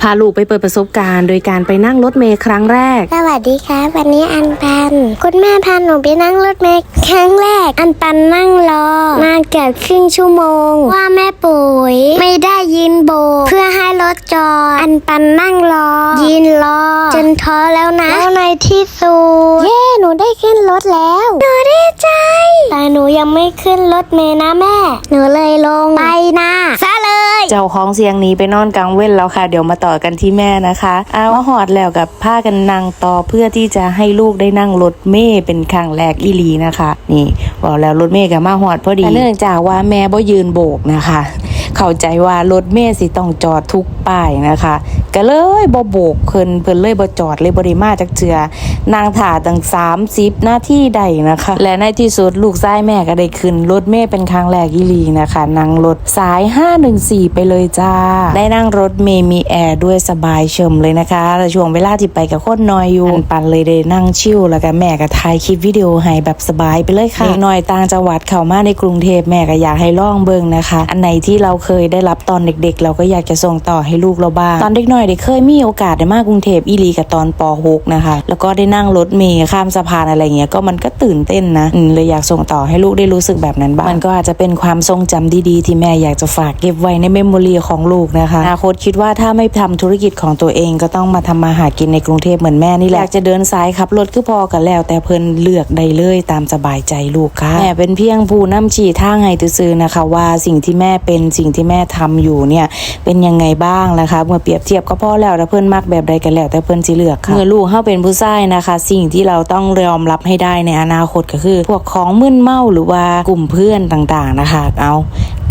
พาลูกไปเปิดประสบการณ์โดยการไปนั่งรถเมล์ครั้งแรก สวัสดีครับ วันนี้อันปัน คุณแม่พาหนูไปนั่งรถเมล์ครั้งแรก อันปันนั่งรอ มาเกือบครึ่งชั่วโมง ว่าแม่ปุ๋ยไม่ได้ยินโบ อดอันปันนั่งรอยินรอ จนท้อแล้วนะ แล้วในที่สุด เย้ หนูได้ขึ้นรถแล้ว หนูดีใจ แต่หนูยังไม่ขึ้นรถเมล์นะแม่ หนูเลยลงไปนะซะเลย เจ้าของเสียงหนี้ไปนอนกลางเว้นแล้วค่ะ เดี๋ยวมาต่อกันที่แม่นะคะเอามาหอดแล้วกับผ้ากันนั่งต่อเพื่อที่จะให้ลูกได้นั่งรถเมล์เป็นครั้งแรกอีหลีนะคะ นี่บอกแล้วรถเมล์กับมาหอดพอดีแต่เนื่องจากว่าแม่บ่ยืนโบกนะคะ เข้าใจว่ารถเมล์สิต้องจอดทุกป้ายนะคะ ก็เลยบ่โบกเพิ่นเพิ่นเลยบ่จอดเลยบ่ได้มาจักเจือนางถ่าตั้ง30หน้าที่ใดนะคะ และในที่สุดลูกชายแม่ก็ได้ขึ้นรถเมล์เป็นครั้งแรกอีหลีนะคะนั่งรถสาย 514 ไปเลยจ้า ได้นั่งรถเมล์มีแอร์ด้วยสบายเฉิมเลยนะคะและช่วงเวลาที่ไปกับคนน้อยอยู่อันปันเลยได้นั่งชิลแล้วก็แม่ก็ถ่ายคลิปวิดีโอให้แบบสบายไปเลยค่ะเด็กน้อยต่างจังหวัดเข้ามาในกรุงเทพแม่ก็อยากให้ลองเบิ่งนะคะ อันไหนที่เราเคยได้รับตอนเด็กๆ เราก็อยากจะส่งต่อให้ลูกเราบ้างตอนเด็กน้อยได้เคยมีโอกาสได้มากรุงเทพอีลีกับตอนป .6 นะคะ แล้วก็ได้นั่งรถเมล์ข้ามสะพานอะไรเงี้ยก็มันก็ตื่นเต้นนะเลยอยากส่งต่อให้ลูกได้รู้สึกแบบนั้นบ้างมันก็อาจจะเป็นความทรงจำดีๆ ที่แม่อยากจะฝากเก็บไว้ในเมมโมรีของลูกนะคะอนาคตคิดว่าถ้าไม่ทำธุรกิจของตัวเองก็ต้องมาทำมาหากินในกรุงเทพเหมือนแม่นี่แหละอยากจะเดินสายขับรถคือพอกันแล้ว แต่เพิ่นเลือกได้เลยตามสบายใจลูกค่ะแม่เป็นเพียงผู้นำชี้ทางให้ซื่อนะคะ ว่าสิ่งที่แม่เป็นสิ่งที่แม่ทำอยู่เนี่ยเป็นยังไงบ้างนะคะเมื่อเปรียบเทียบก็พอแล้วถ้าเพื่อนมักแบบใดกันแล้ว แต่เพื่อนจีเลือกค่ะเมื่อลูกเข้าเป็นผู้ชายนะคะ สิ่งที่เราต้องยอมรับให้ได้ในอนาคตก็คือ พวกของมึนเมาหรือว่ากลุ่มเพื่อนต่างๆนะคะ เอา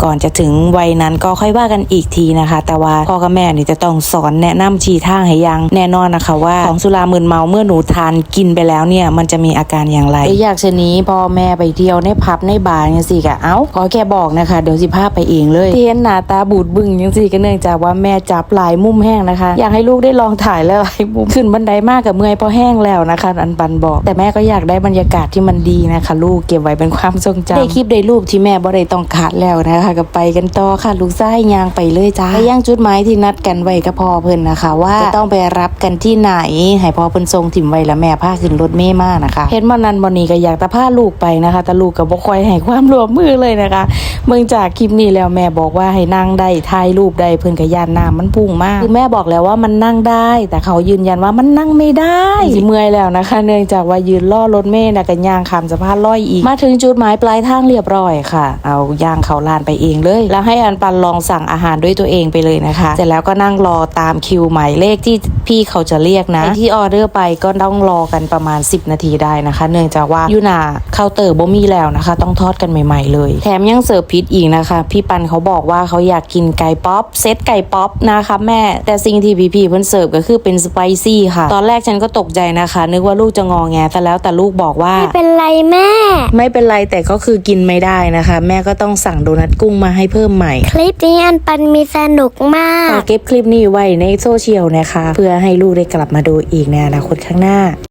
ก่อนจะถึงวัยนั้นก็ค่อยว่ากันอีกทีนะคะ แต่ว่าพ่อกับแม่นี่จะต้องสอนแนะนำชี้ทางให้อยังแน่นอนนะคะ ว่าของสุรามึนเมาเมื่อหนูทานกินไปแล้วเนี่ยมันจะมีอาการอย่างไรอยากชนี้พ่อแม่ไปเที่ยวในพับในบาร์ยังสิกะเอ้าขอแค่บอกนะคะเดี๋ยวสิพาไปเองเลยที่เห็นหน้าตาบูดบึ้งยังสิก็เนื่องจากว่าแม่จับหลายมุมแห้งนะคะ อยากให้ลูกได้ลองถ่ายแล้วหลายมุมขึ้นบันไดมากกับเมื่อยเพราะแห้งแล้วนะคะอันปันบอก แต่แม่ก็อยากได้บรรยากาศที่มันดีนะคะ ลูกเก็บไว้เป็นความทรงจำได้คลิปได้รูปที่แม่บ่ได้ต้องขาดแล้วนะคะก็ไปกันต่อค่ะ ลูกไส้ยางไปเลยจ้าไปย่างจุดหมายที่นัดกันไว้กับพ่อเพิ่นนะคะ ว่าจะต้องไปรับกันที่ไหนให้พ่อเพิ่นส่งถิ่มไว้แล้วแม่พาขึ้นรถเมย์มานะคะเห็นมันนั้นบ่นี้ก็อยากจะพาลูกไปนะคะแต่ลูกก็บ่ค่อยให้ความร่วมมือเลยนะคะ เมื่องจากคลิปนี้แล้วแม่บอกว่าให้นั่งได้ถ่ายรูปได้เพิ่นก็ย่านน้ำมันพุ่งมากคือแม่บอกแล้วว่ามันนั่งได้ แต่เขายืนยันว่ามันนั่งไม่ได้สิเมื่อยแล้วนะคะ เนื่องจากว่ายืนล่อรถเมย์นะกันย่างข้ามสะพานลอยอีก มาถึงจุดหมายปลายทางเรียบร้อยค่ะ เอาย่างเขาลานไปเองเลย แล้วให้อันปันลองสั่งอาหารด้วยตัวเองไปเลยนะคะ เสร็จแล้วก็นั่งรอตามคิวหมายเลขที่ พี่เขาจะเรียกนะไอ้ที่ออเดอร์ไปก็ต้องรอกันประมาณ 10 นาทีได้นะคะ เนื่องจากว่ายูนาเคาน์เตอร์บ่มีแล้วนะคะ ต้องทอดกันใหม่ๆเลย แถมยังเสิร์ฟพิษอีกนะคะ พี่ปันเขาบอกว่าเขาอยากกินไก่ป๊อปเซตไก่ป๊อปนะคะแม่แต่สิ่งที่พี่พี่ๆเพิ่นเสิร์ฟก็คือเป็นสไปซี่ค่ะ ตอนแรกฉันก็ตกใจนะคะ นึกว่าลูกจะงอแงแต่แล้วแต่ลูกบอกว่าไม่เป็นไรแม่ ไม่เป็นไรแต่ก็คือกินไม่ได้นะคะ แม่ก็ต้องสั่งโดนัทกุ้งมาให้เพิ่มใหม่ คลิปนี้อันปันมีสนุกมากขอเก็บคลิปนี้ไว้ในโซเชียลนะคะเพื่อให้ลูกได้กลับมาดูอีกในอนาคตข้างหน้า